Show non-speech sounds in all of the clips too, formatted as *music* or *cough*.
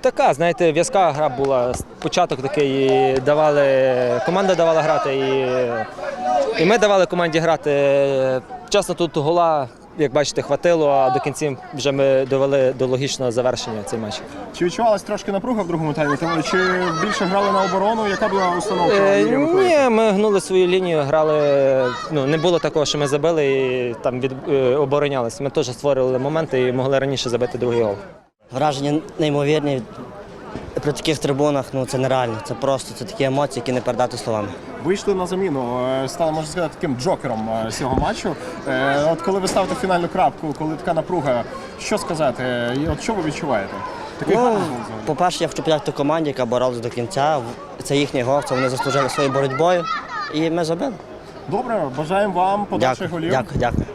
Така, знаєте, в'язка гра була. Початок такий давали. Команда давала грати, і, і ми давали команді грати. Чесно, тут гола, як бачите, хватило, а до кінці вже ми довели до логічного завершення цей матч. Чи відчувалась трошки напруга в другому таймі? Чи більше грали на оборону? Яка була установка? Е, ні, ми гнули свою лінію, грали. Ну, не було такого, що ми забили і там від, е, оборонялися. Ми теж створювали моменти і могли раніше забити другий гол. Враження неймовірні. При таких трибунах ну це нереально. Це просто це такі емоції, які не передати словами. Вийшли на заміну, е, стали, можна сказати, таким джокером е, цього матчу. Е, От коли ви ставите фінальну крапку, коли така напруга, що сказати? І От що ви відчуваєте? Такий Ну, по-перше, я хочу подякувати команді, яка боролась до кінця. Це їхній гол, це вони заслужили своєю боротьбою. І ми забили. Добре, бажаємо вам подальших голів. дякую, дякую.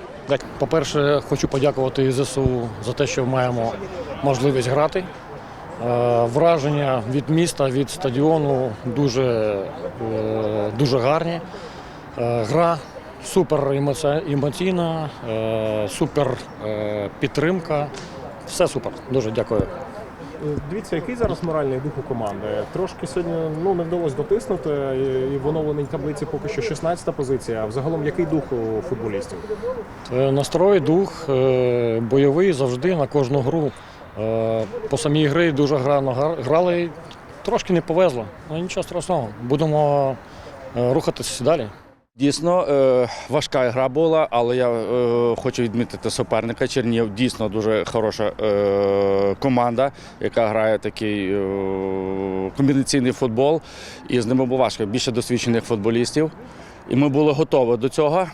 По-перше, хочу подякувати ЗСУ за те, що маємо можливість грати. Е, Враження від міста, від стадіону дуже, е, дуже гарні. Е, Гра супер емоційна, супер підтримка. Все супер. Дуже дякую. Дивіться, який зараз моральний дух у команди. Трошки сьогодні ну не вдалося дотиснути, і в оновленій таблиці поки що 16-та позиція. А взагалом який дух у футболістів? Е, Настрой, дух е, бойовий завжди на кожну гру. Е, По самій грі дуже гарно гра- грали. Трошки не повезло, але нічого страшного. Будемо е, рухатися далі. Дійсно, е, важка гра була, але я е, хочу відмітити суперника. Чернів дійсно дуже хороша е, команда, яка грає такий комбінаційний футбол. І з ними було важко. Більше досвідчених футболістів. І ми були готові до цього.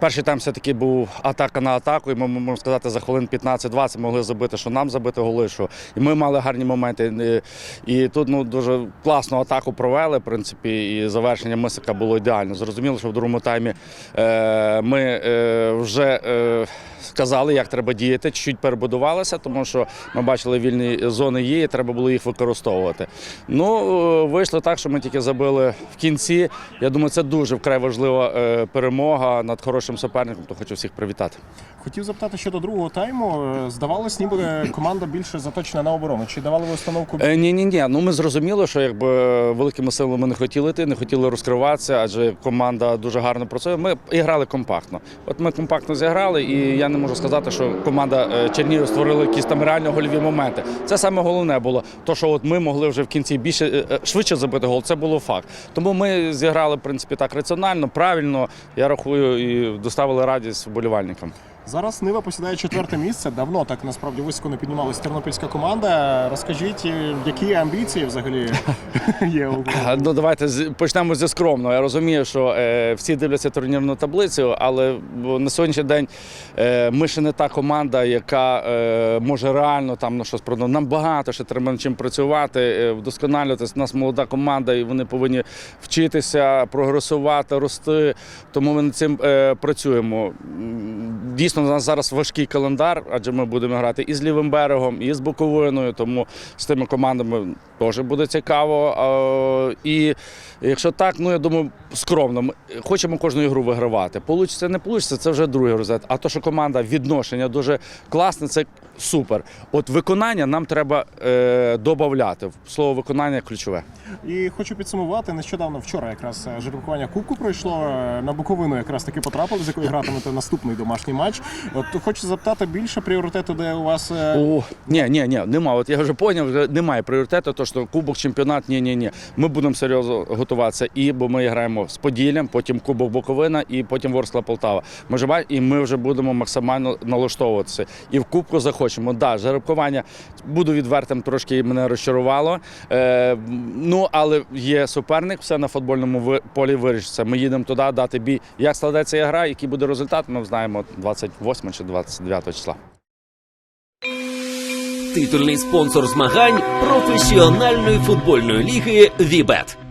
Перший тайм все-таки був атака на атаку, і ми можемо сказати, за хвилин 15-20 могли забити, що нам забити голи. Що... І ми мали гарні моменти. І тут ну, дуже класну атаку провели, в принципі, і завершення Мисика було ідеально. Зрозуміло, що в другому таймі е, ми е, вже е, сказали, як треба діяти, чуть перебудувалися, тому що ми бачили, вільні зони є, і треба було їх використовувати. Ну, е, вийшло так, що ми тільки забили в кінці. Я думаю, це дуже вкрай важлива е, перемога над хорошим суперником, то хочу всіх привітати. Хотів запитати щодо другого тайму. Е, Здавалось, ніби команда більше заточена на оборону. Чи давали ви установку? Е, ні, ні, ні. Ну ми зрозуміли, що якби великими силами не хотіли йти, не хотіли розкриватися, адже команда дуже гарно працює. Ми і грали компактно. От ми компактно зіграли, і я не можу сказати, що команда е, Чернігів створила якісь там реально гольові моменти. Це саме головне було. То, що от ми могли вже в кінці більше швидше забити гол, це було факт. Тому ми зіграли в принципі так раціонально, правильно. Я рахую, і доставили радість вболівальникам. Зараз Нива посідає четверте місце. Давно так насправді високо не піднімалася тернопільська команда. Розкажіть, які амбіції взагалі *laughs* є у Ну, давайте почнемо зі скромного. Я розумію, що е, всі дивляться турнірну таблицю, але на сьогоднішній день е, ми ще не та команда, яка е, може реально там на щось продати. Нам багато ще треба над чим працювати, е, вдосконалюватися. У нас молода команда, і вони повинні вчитися, прогресувати, рости. Тому ми над цим е, працюємо. Дійсно, у нас зараз важкий календар, адже ми будемо грати і з лівим берегом, і з Буковиною. Тому з тими командами теж буде цікаво. І якщо так, ну я думаю, скромно. Ми хочемо кожну ігру вигравати. Получиться, не получиться, це вже другий результат. А то, що команда відношення дуже класне, це супер. От виконання нам треба е, додати. Слово виконання ключове. І хочу підсумувати нещодавно вчора якраз е, жеребкування кубку пройшло е, на Буковину. Якраз таки потрапили, з якої гратимете наступний домашній матч. От хочу запитати більше пріоритету, де у вас е, О, ні, ні, ні, нема. От я вже поняв, вже немає пріоритету, то що кубок, чемпіонат, ні, ні, ні. Ми будемо серйозно готуватися. І бо ми граємо з Поділлям, потім Кубок Буковина і потім Ворскла Полтава. Ми і ми вже будемо максимально налаштовуватися. І в Кубку захочемо. Да, жеребкування буду відвертим, трошки мене розчарувало. Е, ну але є суперник, все на футбольному полі вирішиться. Ми їдемо туди, дати бій. Як складеться гра, який буде результат, ми знаємо 28 чи 29 числа. Титульний спонсор змагань професіональної футбольної ліги Вібет.